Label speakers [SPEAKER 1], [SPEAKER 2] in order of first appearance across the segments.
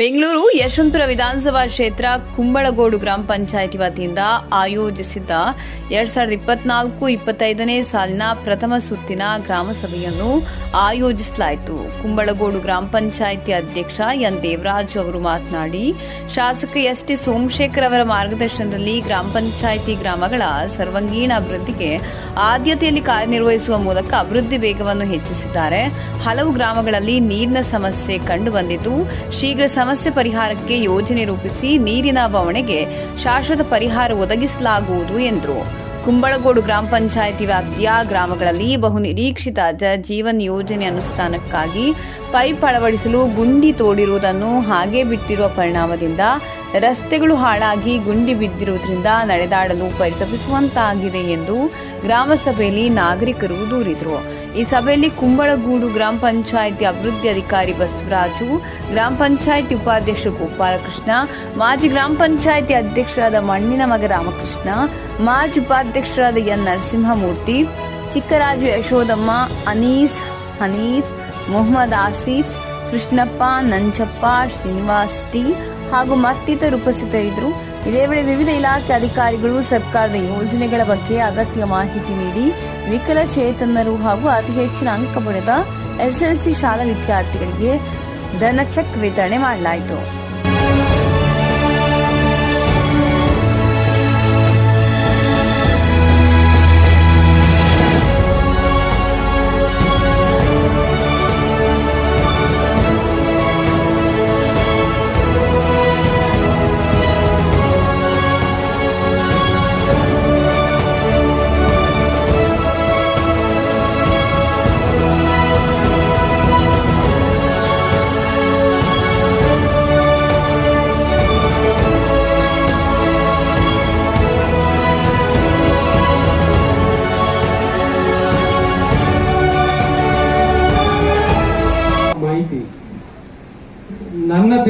[SPEAKER 1] ಬೆಂಗಳೂರು ಯಶವಂತಪುರ ವಿಧಾನಸಭಾ ಕ್ಷೇತ್ರ ಕುಂಬಳಗೋಡು ಗ್ರಾಮ ಪಂಚಾಯಿತಿ ವತಿಯಿಂದ ಆಯೋಜಿಸಿದ್ದ ಎರಡ್ ಸಾವಿರದ ಇಪ್ಪತ್ನಾಲ್ಕು ಇಪ್ಪತ್ತೈದನೇ ಸಾಲಿನ ಪ್ರಥಮ ಸುತ್ತಿನ ಗ್ರಾಮ ಸಭೆಯನ್ನು ಆಯೋಜಿಸಲಾಯಿತು. ಕುಂಬಳಗೋಡು ಗ್ರಾಮ ಪಂಚಾಯಿತಿ ಅಧ್ಯಕ್ಷ ಎನ್ ದೇವರಾಜ್ ಅವರು ಮಾತನಾಡಿ, ಶಾಸಕ ಎಸ್ ಟಿ ಸೋಮಶೇಖರ್ ಅವರ ಮಾರ್ಗದರ್ಶನದಲ್ಲಿ ಗ್ರಾಮ ಪಂಚಾಯಿತಿ ಗ್ರಾಮಗಳ ಸರ್ವಾಂಗೀಣ ಅಭಿವೃದ್ಧಿಗೆ ಆದ್ಯತೆಯಲ್ಲಿ ಕಾರ್ಯನಿರ್ವಹಿಸುವ ಮೂಲಕ ಅಭಿವೃದ್ಧಿ ವೇಗವನ್ನು ಹೆಚ್ಚಿಸಿದ್ದಾರೆ. ಹಲವು ಗ್ರಾಮಗಳಲ್ಲಿ ನೀರಿನ ಸಮಸ್ಯೆ ಕಂಡುಬಂದಿದ್ದು, ಶೀಘ್ರ ಸಮಸ್ಯೆ ಪರಿಹಾರಕ್ಕೆ ಯೋಜನೆ ರೂಪಿಸಿ ನೀರಿನ ಬವಣೆಗೆ ಶಾಶ್ವತ ಪರಿಹಾರ ಒದಗಿಸಲಾಗುವುದು ಎಂದರು. ಕುಂಬಳಗೋಡು ಗ್ರಾಮ ಪಂಚಾಯಿತಿ ವ್ಯಾಪ್ತಿಯ ಗ್ರಾಮಗಳಲ್ಲಿ ಬಹು ನಿರೀಕ್ಷಿತ ಜ ಜೀವನ್ ಯೋಜನೆ ಅನುಷ್ಠಾನಕ್ಕಾಗಿ ಪೈಪ್ ಅಳವಡಿಸಲು ಗುಂಡಿ ತೋಡಿರುವುದನ್ನು ಹಾಗೆ ಬಿಟ್ಟಿರುವ ಪರಿಣಾಮದಿಂದ ರಸ್ತೆಗಳು ಹಾಳಾಗಿ ಗುಂಡಿ ಬಿದ್ದಿರುವುದರಿಂದ ನಡೆದಾಡಲು ಪರಿತಪಿಸುವಂತಾಗಿದೆ ಎಂದು ಗ್ರಾಮಸಭೆಯಲ್ಲಿ ನಾಗರಿಕರು ದೂರಿದರು. ಈ ಸಭೆಯಲ್ಲಿ ಕುಂಬಳಗೂಡು ಗ್ರಾಮ ಪಂಚಾಯಿತಿ ಅಭಿವೃದ್ಧಿ ಅಧಿಕಾರಿ ಬಸವರಾಜು, ಗ್ರಾಮ ಪಂಚಾಯಿತಿ ಉಪಾಧ್ಯಕ್ಷ ಗೋಪಾಲಕೃಷ್ಣ, ಮಾಜಿ ಗ್ರಾಮ ಪಂಚಾಯಿತಿ ಅಧ್ಯಕ್ಷರಾದ ಮಣ್ಣಿನ ಮಗ ರಾಮಕೃಷ್ಣ, ಮಾಜಿ ಉಪಾಧ್ಯಕ್ಷರಾದ ಎನ್ ನರಸಿಂಹಮೂರ್ತಿ, ಚಿಕ್ಕರಾಜು ಯಶೋದಮ್ಮ, ಅನೀಸ್, ಹನೀಫ್, ಮೊಹಮ್ಮದ್ ಆಸೀಫ್, ಕೃಷ್ಣಪ್ಪ, ನಂಜಪ್ಪ, ಶ್ರೀನಿವಾಸ್ ಟಿ ಹಾಗೂ ಮತ್ತಿತರರು ಉಪಸ್ಥಿತರಿದ್ದರು. ಇದೇ ವೇಳೆ ವಿವಿಧ ಇಲಾಖೆ ಅಧಿಕಾರಿಗಳು, ಸರ್ಕಾರದ ಯೋಜನೆಗಳ ಬಗ್ಗೆ ಅಗತ್ಯ ಮಾಹಿತಿ ನೀಡಿ ವಿಕಲಚೇತನರು ಹಾಗೂ ಅತಿ ಹೆಚ್ಚಿನ ಅಂಕ ಪಡೆದ ಎಸ್ಎಲ್ಸಿ ಶಾಲಾ ವಿದ್ಯಾರ್ಥಿಗಳಿಗೆ ಧನ ಚೆಕ್ ವಿತರಣೆ ಮಾಡಲಾಯಿತು.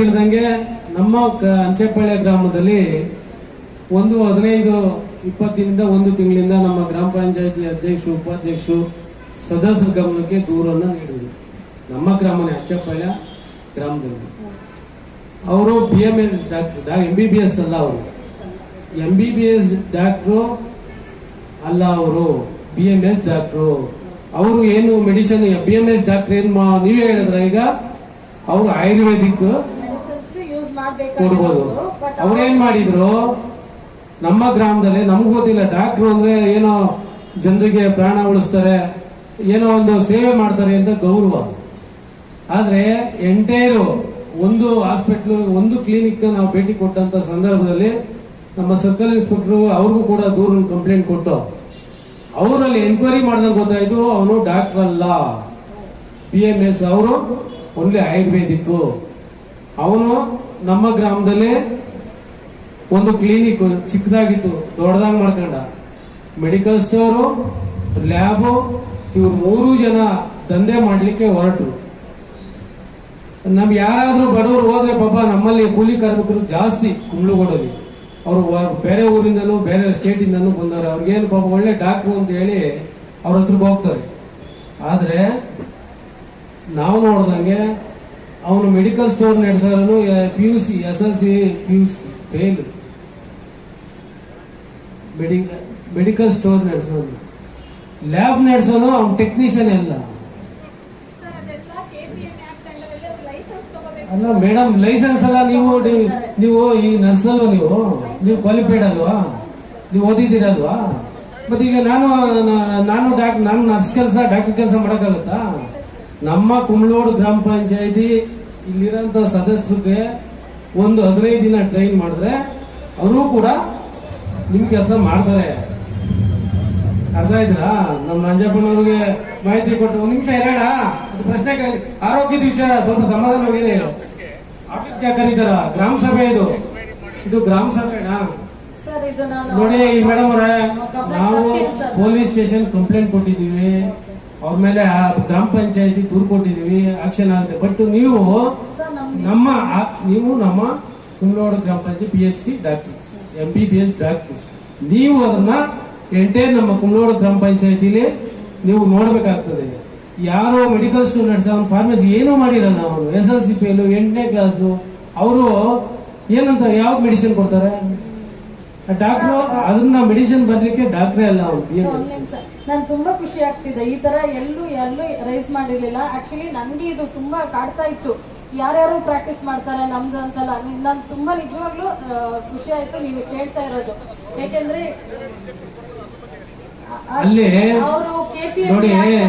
[SPEAKER 2] ತಿಳಿದಂಗೆ ನಮ್ಮ ಅಂಚೆಪಾಳ್ಯ ಗ್ರಾಮದಲ್ಲಿ ಒಂದು ಹದಿನೈದು, ಇಪ್ಪತ್ತಿನಿಂದ ಒಂದು ತಿಂಗಳಿಂದ ನಮ್ಮ ಗ್ರಾಮ ಪಂಚಾಯತಿ ಅಧ್ಯಕ್ಷ ಉಪಾಧ್ಯಕ್ಷರು ಸದಸ್ಯರ ಗಮನಕ್ಕೆ ದೂರನ್ನು ನೀಡಿದರು. ನಮ್ಮ ಗ್ರಾಮನೇ ಅಂಚೆಪಾಳ್ಯ ಗ್ರಾಮದಲ್ಲಿ. ಅವರು B M S doctor M B B S ಅಲ್ಲ ಅವರು. M B B S doctor ಅಲ್ಲ ಅವರು. B M S doctor. ಅವರು ಏನು medicine B M S doctor ಏನು ನೀವೇ ಹೇಳಿದ್ರ ಈಗ? ಅವರು ಆಯುರ್ವೇದಿಕ್ ಕೊಡ್ಬೋದು. ಅವ್ರೇನ್ ಏನ್ ಮಾಡಿದ್ರು? ನಮ್ಮ ಗ್ರಾಮದಲ್ಲಿ ನಮ್ಗೆ ಗೊತ್ತಿಲ್ಲ ಡಾಕ್ಟ್ರು ಅಂದ್ರೆ ಏನೋ ಜನರಿಗೆ ಪ್ರಾಣ ಉಳಿಸ್ತಾರೆ ಏನೋ ಒಂದು ಸೇವೆ ಮಾಡ್ತಾರೆ ಅಂತ ಗೌರವ. ಆದ್ರೆ ಎಂಟೈರು ಒಂದು ಹಾಸ್ಪಿಟ್ಲ್ ಒಂದು ಕ್ಲಿನಿಕ್ ನಾವು ಭೇಟಿ ಕೊಟ್ಟಂತ ಸಂದರ್ಭದಲ್ಲಿ ನಮ್ಮ ಸರ್ಕಲ್ ಇನ್ಸ್ಪೆಕ್ಟರ್ ಅವ್ರಿಗೂ ಕೂಡ ದೂರ ಕಂಪ್ಲೇಂಟ್ ಕೊಟ್ಟು ಅವರಲ್ಲಿ ಎನ್ಕ್ವೈರಿ ಮಾಡಿದಾಗ ಗೊತ್ತಾಯ್ತು ಅವನು ಡಾಕ್ಟರ್ ಅಲ್ಲ. ಬಿ ಎಂ ಎಸ್ ಅವರು ಓನ್ಲಿ ಆಯುರ್ವೇದಿಕ್ ಅವನು ನಮ್ಮ ಗ್ರಾಮದಲ್ಲಿ ಒಂದು ಕ್ಲಿನಿಕ್ ಚಿಕ್ಕದಾಗಿತ್ತು, ದೊಡ್ಡದಾಗಿ ಮಾಡ್ಕೊಂಡ. ಮೆಡಿಕಲ್ ಸ್ಟೋರು ಲ್ಯಾಬು ಇವ್ರು ಮೂರು ಜನ ದಂಧೆ ಮಾಡಲಿಕ್ಕೆ ಹೊರಟರು. ನಮ್ಗೆ ಯಾರಾದ್ರೂ ಬಡವರು ಹೋದ್ರೆ ಪಾಪ ನಮ್ಮಲ್ಲಿ ಕೂಲಿ ಕಾರ್ಮಿಕರು ಜಾಸ್ತಿ ಕುಂಬ್ಳುಗೋಡಲ್ಲಿ ಅವರು ಬೇರೆ ಊರಿಂದನೂ, ಬೇರೆ ಸ್ಟೇಟ್ ಇಂದನೂ ಬಂದವರು. ಅವ್ರಿಗೇನು ಪಾಪ ಒಳ್ಳೆ ಡಾಕ್ಟ್ರು ಅಂತ ಹೇಳಿ ಅವ್ರ ಹತ್ರಕ್ಕೆ ಹೋಗ್ತಾರೆ. ಆದ್ರೆ, ನಾವು ನೋಡ್ದಂಗೆ ಅವನು medical store ನಡೆಸೋನು P U C S L C P U C fail medical store ನಡೆಸೋನು lab ನಡೆಸೋನು ಅವ್ನು ಟೆಕ್ನಿಷಿಯನ್ ಎಲ್ಲ ಅಲ್ಲ. ಮೇಡಮ್ ಲೈಸೆನ್ಸ್ ಅಲ್ಲ ನೀವು ನೀವು- ನೀವು ಈ ನರ್ಸ್ ಅಲ್ವಾ ನೀವು? ನೀವು ಕ್ವಾಲಿಫೈಡ್ ಅಲ್ವಾ? ನೀವು ಓದಿದ್ದೀರಲ್ವಾ? ಮತ್ತೆ ಈಗ ನಾನು ನಾನು ಡಾಕ್ ನಾನು ನರ್ಸ್ ಕೆಲಸ ಡಾಕ್ಟರ್ ಕೆಲಸ ಮಾಡಕ್ಕಾಗತ್ತಾ? ನಮ್ಮ ಕುಮಳೋಡು ಗ್ರಾಮ ಪಂಚಾಯತಿ ಇಲ್ಲಿರೋಂಥ ಸದಸ್ಯರಿಗೆ ಒಂದು ಹದಿನೈದು ದಿನ ಟ್ರೈನ್ ಮಾಡಿದ್ರೆ ಅವರು ಕೂಡ ನಿಮ್ ಕೆಲಸ ಮಾಡ್ತಾರೆ. ಅರ್ಥ ಆಯ್ತಾ ನಮ್ಮ ನಂಜಪ್ಪನವ್ರಿಗೆ ಮಾಹಿತಿ ಕೊಟ್ಟು ಒಂದು ನಿಮಿಷ ಇರೋಣ. ಅದು ಪ್ರಶ್ನೆ ಕೇಳಿ. ಆರೋಗ್ಯದ ವಿಚಾರ ಸ್ವಲ್ಪ ಸಮಾಧಾನ ಹೇಳಿ. ಆಟಕ್ಕೆ ಕರೀತಾರ. ಗ್ರಾಮ ಸಭೆ ಇದು. ಇದು ಗ್ರಾಮ ಸಭೆನಾ? ನೋಡಿ ಮೇಡಮ್ ಅವರೇ ನಾವು ಪೊಲೀಸ್ ಸ್ಟೇಷನ್ ಕಂಪ್ಲೇಂಟ್ ಕೊಟ್ಟಿದ್ದೀವಿ. ಅವ್ರ ಮೇಲೆ ಆ ಗ್ರಾಮ ಪಂಚಾಯತಿ ದೂರು ಕೊಟ್ಟಿದೀವಿ ಆಕ್ಷನ್ ಆಗುತ್ತೆ. ಬಟ್ ನೀವು ನಮ್ಮ ನೀವು ನಮ್ಮ ಕುಂಬ್ಳೋಡು ಗ್ರಾಮ panchayat P H C doctor M B B S doctor ನೀವು ಅದನ್ನ ಎಂಟೇ ನಮ್ಮ ಕುಂಬ್ಳೋಡು ಗ್ರಾಮ ಪಂಚಾಯತಿಲಿ ನೀವು ನೋಡಬೇಕಾಗ್ತದೆ. ಯಾರೋ ಮೆಡಿಕಲ್ ಸ್ಟೋರ್ ನಡೆಸ ಅವ್ನು ಫಾರ್ಮಸಿ ಏನೂ ಮಾಡಿರಲ್ಲ ಅವರು S L C P L ಎಂಟನೇ ಕ್ಲಾಸು ಅವರು ಏನಂತ ಯಾವ ಮೆಡಿಸಿನ್ ಕೊಡ್ತಾರೆ? ಡಾಕ್ಟ್ರು ಅದನ್ನ ಮೆಡಿಸಿನ್ ಬರ್ಲಿಕ್ಕೆ ಡಾಕ್ಟ್ರೇ ಅಲ್ಲ ಅವ್ರು ಬಿ ಎಂ
[SPEAKER 3] ಎಸ್ ನಾನು ತುಂಬಾ ಖುಷಿ ಆಗ್ತಿದೆ. ಈ ತರ ಎಲ್ಲೂ ಎಲ್ಲೂ ರೈಸ್ ಮಾಡಿರ್ಲಿಲ್ಲ. ಆಕ್ಚುಲಿ ನನ್ಗೆ ಇದು ತುಂಬಾ ಕಾಡ್ತಾ ಇತ್ತು. ಯಾರ್ಯಾರು ಪ್ರಾಕ್ಟೀಸ್ ಮಾಡ್ತಾರೆ ನಮ್ದು ಅಂತಲ್ಲ ನಾನು ತುಂಬಾ ನಿಜವಾಗ್ಲೂ ಖುಷಿ ಆಯ್ತು ನೀವು ಕೇಳ್ತಾ ಇರೋದು. ಯಾಕೆಂದ್ರೆ
[SPEAKER 2] ಅಲ್ಲಿ
[SPEAKER 3] ಅವರು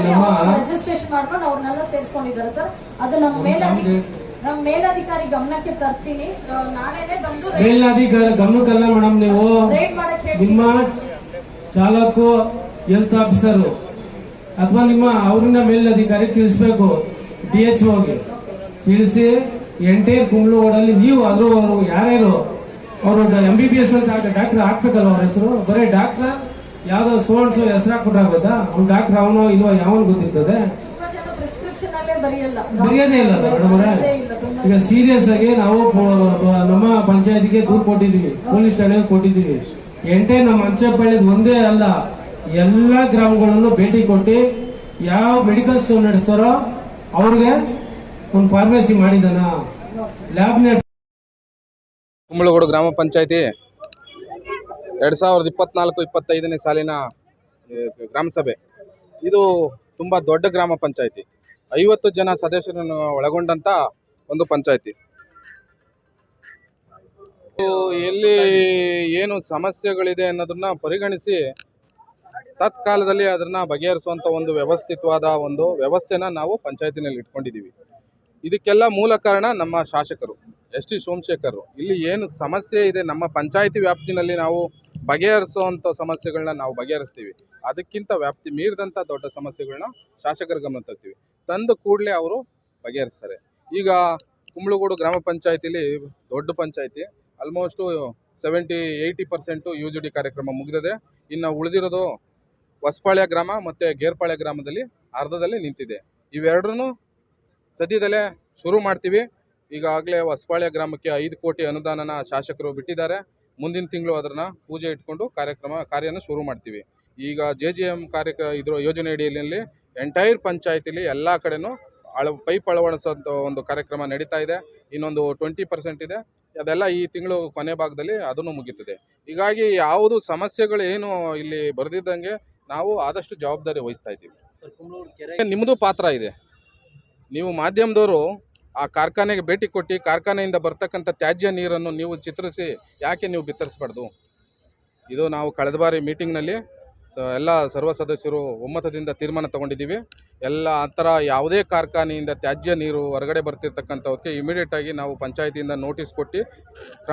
[SPEAKER 2] ನಮ್ಮ-
[SPEAKER 3] ರಿಜಿಸ್ಟ್ರೇಷನ್ ಮಾಡ್ಕೊಂಡು ಅವ್ರನ್ನೆಲ್ಲ ಸೇರಿಸ್ಕೊಂಡಿದ್ದಾರೆ ಸರ್. ಅದು ನಮ್ಮ ಮೇಲಾಧಿಕಾರಿ ನಮ್ಮ ಮೇಲಾಧಿಕಾರಿ ಗಮನಕ್ಕೆ ತರ್ತೀನಿ. ನಾಳೆನೇ ಬಂದು
[SPEAKER 2] ಮೇಲಾಧಿಕಾರಿ ಗಮನಕ್ಕಲ್ಲ ಮೇಡಮ್ ನೀವು. ನಿಮ್ಮ ತಾಲೂಕು ಹೆಲ್ತ್ ಆಫೀಸರು ಅಥವಾ ನಿಮ್ಮ ಅವ್ರನ್ನ ಮೇಲಧಿಕಾರಿ ತಿಳಿಸ್ಬೇಕು? ಡಿ ಎಚ್ ಹೋಗಿ ತಿಳಿಸಿ, ಎಂಟೇ ಕುಂಬ್ಳು ಓಡಲ್ಲಿ ನೀವು ಅದ್ರ ಯಾರ್ಯಾರು? ಅವರು ಎಂ ಬಿ ಬಿ ಎಸ್ ಅಂತ ಡಾಕ್ಟರ್ ಹಾಕ್ಬೇಕಲ್ವ ಅವ್ರ ಹೆಸರು? ಬರೀ ಡಾಕ್ಟರ್? ಯಾವ್ದೋ ಸೋನ್ಸ್ ಹೆಸರು ಹಾಕ್ಬಿಟ್ರಾಗೋದಾ ಅವ್ನು ಡಾಕ್ಟರ್ ಅವನೋ ಇಲ್ವೋ ಯಾವನ್ ಗೊತ್ತಿರ್ತದೆ? ಬರೆಯೋದೇ ಇಲ್ಲ ಈಗ ಸೀರಿಯಸ್ ಆಗಿ ನಾವು ನಮ್ಮ ಪಂಚಾಯತಿಗೆ ದೂರು ಕೊಟ್ಟಿದೀವಿ ಪೊಲೀಸ್ ಠಾಣೆಗೆ ಕೊಟ್ಟಿದೀವಿ ಎಂಟೇ ನಮ್ಮ ಅಂಚೆಪಾಳ್ಯದ ಒಂದೇ ಅಲ್ಲ. ಎಲ್ಲಾ ಗ್ರಾಮಗಳನ್ನು ಭೇಟಿ ಕೊಟ್ಟು ಯಾವ ಮೆಡಿಕಲ್ ಸ್ಟೋರ್ ನಡೆಸ್ತಾರೋ ಅವ್ರಿಗೆ ಒಂದು ಫಾರ್ಮಸಿ ಮಾಡಿದಾನ ಲ್ಯಾಬ್
[SPEAKER 4] ಕುಂಬಳಗೋಡು ಗ್ರಾಮ ಪಂಚಾಯತಿ ಎರಡು ಸಾವಿರದ ಇಪ್ಪತ್ನಾಲ್ಕು ಇಪ್ಪತ್ತೈದನೇ ಸಾಲಿನ ಏ, ಗ್ರಾಮ ಸಭೆ. ಇದು ತುಂಬ ದೊಡ್ಡ ಗ್ರಾಮ ಪಂಚಾಯತಿ. ಐವತ್ತು ಜನ ಸದಸ್ಯರನ್ನು ಒಳಗೊಂಡಂಥ ಒಂದು ಪಂಚಾಯತಿ. ಎಲ್ಲಿ ಏನು ಸಮಸ್ಯೆಗಳಿದೆ ಅನ್ನೋದನ್ನ ಪರಿಗಣಿಸಿ ತತ್ಕಾಲದಲ್ಲಿ ಅದನ್ನ ಬಗೆಹರಿಸುವಂಥ ಒಂದು ವ್ಯವಸ್ಥಿತವಾದ ಒಂದು ವ್ಯವಸ್ಥೆನ ನಾವು ಪಂಚಾಯತಿನಲ್ಲಿ ಇಟ್ಕೊಂಡಿದ್ದೀವಿ. ಇದಕ್ಕೆಲ್ಲ ಮೂಲ ಕಾರಣ ನಮ್ಮ ಶಾಸಕರು, ಎಸ್ ಟಿ ಸೋಮಶೇಖರ್. ಇಲ್ಲಿ ಏನು ಸಮಸ್ಯೆ ಇದೆ, ನಮ್ಮ ಪಂಚಾಯತಿ ವ್ಯಾಪ್ತಿನಲ್ಲಿ ನಾವು ಬಗೆಹರಿಸುವಂಥ ಸಮಸ್ಯೆಗಳನ್ನ ನಾವು ಬಗೆಹರಿಸ್ತೀವಿ. ಅದಕ್ಕಿಂತ ವ್ಯಾಪ್ತಿ ಮೀರಿದಂಥ ದೊಡ್ಡ ಸಮಸ್ಯೆಗಳನ್ನ ಶಾಸಕರ ಗಮನ ತರ್ತೀವಿ. ತಂದು ಕೂಡಲೇ ಅವರು ಬಗೆಹರಿಸ್ತಾರೆ. ಈಗ ಕುಂಬಳಗೂಡು ಗ್ರಾಮ ಪಂಚಾಯತಿಲಿ ದೊಡ್ಡ panchayat almost seventy eighty percent U G D ಕಾರ್ಯಕ್ರಮ ಮುಗಿದಿದೆ. ಇನ್ನು ಉಳಿದಿರೋದು ಹೊಸಪಾಳ್ಯ ಗ್ರಾಮ ಮತ್ತು ಗೇರ್ಪಾಳ್ಯ ಗ್ರಾಮದಲ್ಲಿ ಅರ್ಧದಲ್ಲಿ ನಿಂತಿದೆ. ಇವೆರಡೂ ಸದ್ಯದಲ್ಲೇ ಶುರು ಮಾಡ್ತೀವಿ. ಈಗಾಗಲೇ ಹೊಸಪಾಳ್ಯ ಗ್ರಾಮಕ್ಕೆ ಐದು ಕೋಟಿ ಅನುದಾನನ ಶಾಸಕರು ಬಿಟ್ಟಿದ್ದಾರೆ. ಮುಂದಿನ ತಿಂಗಳು ಅದನ್ನು ಪೂಜೆ ಇಟ್ಕೊಂಡು ಕಾರ್ಯಕ್ರಮ, ಕಾರ್ಯನ ಶುರು ಮಾಡ್ತೀವಿ. ಈಗ ಜೆ ಜಿ ಎಂ ಕಾರ್ಯ ಇದ್ರ ಯೋಜನೆ ಅಡಿಯಲ್ಲಿ ಎಂಟೈರ್ ಪಂಚಾಯತಿಲಿ ಎಲ್ಲ ಕಡೆನೂ ಅಳ, ಪೈಪ್ ಅಳವಡಿಸೋಂಥ ಒಂದು ಕಾರ್ಯಕ್ರಮ ನಡೀತಾ ಇದೆ. ಇನ್ನೊಂದು ಟ್ವೆಂಟಿ ಪರ್ಸೆಂಟ್ ಇದೆ. ಅದೆಲ್ಲ ಈ ತಿಂಗಳು ಕೊನೆ ಭಾಗದಲ್ಲಿ ಅದನ್ನು ಮುಗೀತದೆ. ಹೀಗಾಗಿ ಯಾವುದು ಸಮಸ್ಯೆಗಳು ಏನು ಇಲ್ಲಿ ಬರೆದಿದ್ದಂಗೆ ನಾವು ಆದಷ್ಟು ಜವಾಬ್ದಾರಿ ವಹಿಸ್ತಾ ಇದ್ದೀವಿ. ನಿಮ್ಮದು ಪಾತ್ರ ಇದೆ. ನೀವು ಮಾಧ್ಯಮದವರು ಆ ಕಾರ್ಖಾನೆಗೆ ಭೇಟಿ ಕೊಟ್ಟು ಕಾರ್ಖಾನೆಯಿಂದ ಬರ್ತಕ್ಕಂಥ ತ್ಯಾಜ್ಯ ನೀರನ್ನು ನೀವು ಚಿತ್ರಿಸಿ ಯಾಕೆ ನೀವು ಬಿತ್ತರಿಸಬಾರ್ದು? ಇದು ನಾವು ಕಳೆದ ಬಾರಿ ಮೀಟಿಂಗ್ನಲ್ಲಿ ಸ ಎಲ್ಲ ಸರ್ವ ಸದಸ್ಯರು ಒಮ್ಮತದಿಂದ ತೀರ್ಮಾನ ತಗೊಂಡಿದ್ದೀವಿ. ಎಲ್ಲ ಆ ಥರ ಯಾವುದೇ ಕಾರ್ಖಾನೆಯಿಂದ ತ್ಯಾಜ್ಯ ನೀರು ಹೊರಗಡೆ ಬರ್ತಿರ್ತಕ್ಕಂಥವಕ್ಕೆ ಇಮಿಡಿಯೇಟಾಗಿ ನಾವು ಪಂಚಾಯತಿಯಿಂದ ನೋಟಿಸ್ ಕೊಟ್ಟು